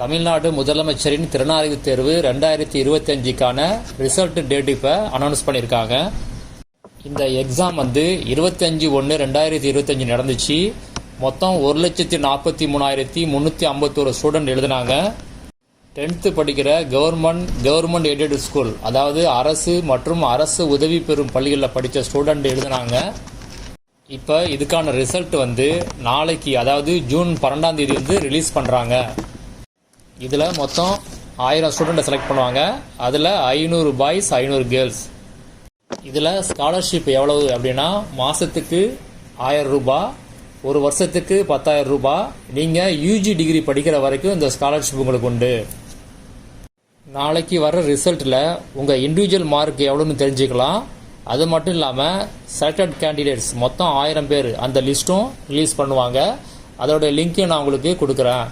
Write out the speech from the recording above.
தமிழ்நாடு முதலமைச்சரின் திறனாய்வு தேர்வு ரெண்டாயிரத்தி இருபத்தஞ்சுக்கான ரிசல்ட் டேட் இப்போ அனௌன்ஸ் பண்ணியிருக்காங்க இந்த எக்ஸாம் வந்து இருபத்தஞ்சி ஒன்று ரெண்டாயிரத்தி இருபத்தஞ்சி நடந்துச்சு. மொத்தம் ஒரு லட்சத்தி நாற்பத்தி மூணாயிரத்தி முந்நூற்றி ஐம்பத்தோரு ஸ்டூடெண்ட் எழுதினாங்க. டென்த்து படிக்கிற கவர்மெண்ட் கவர்மெண்ட் எய்டட் ஸ்கூல் அதாவது அரசு மற்றும் அரசு உதவி பெறும் பள்ளிகளில் படித்த ஸ்டூடெண்ட் எழுதினாங்க. இப்போ இதுக்கான ரிசல்ட் வந்து நாளைக்கு அதாவது ஜூன் பன்னெண்டாம் தேதி வந்து ரிலீஸ் பண்ணுறாங்க இதில் மொத்தம் ஆயிரம் ஸ்டூடெண்ட்டை செலக்ட் பண்ணுவாங்க. அதில் ஐநூறு பாய்ஸ் ஐநூறு கேர்ள்ஸ் இதில் ஸ்காலர்ஷிப் எவ்வளவு அப்படின்னா மாதத்துக்கு ஆயிரம் ரூபாய் ஒரு வருஷத்துக்கு பத்தாயிரம் ரூபாய் நீங்கள் யூஜி டிகிரி படிக்கிற வரைக்கும் இந்த ஸ்காலர்ஷிப் உங்களுக்கு உண்டு. நாளைக்கு வர ரிசல்ட்டில் உங்கள் இண்டிவிஜுவல் மார்க் எவ்வளோன்னு தெரிஞ்சுக்கலாம். அது மட்டும் இல்லாமல் செலக்டட் கேண்டிடேட்ஸ் மொத்தம் ஆயிரம் பேர் அந்த லிஸ்ட்டும் ரிலீஸ் பண்ணுவாங்க. அதோட லிங்க்கையும் நான் உங்களுக்கு கொடுக்குறேன்.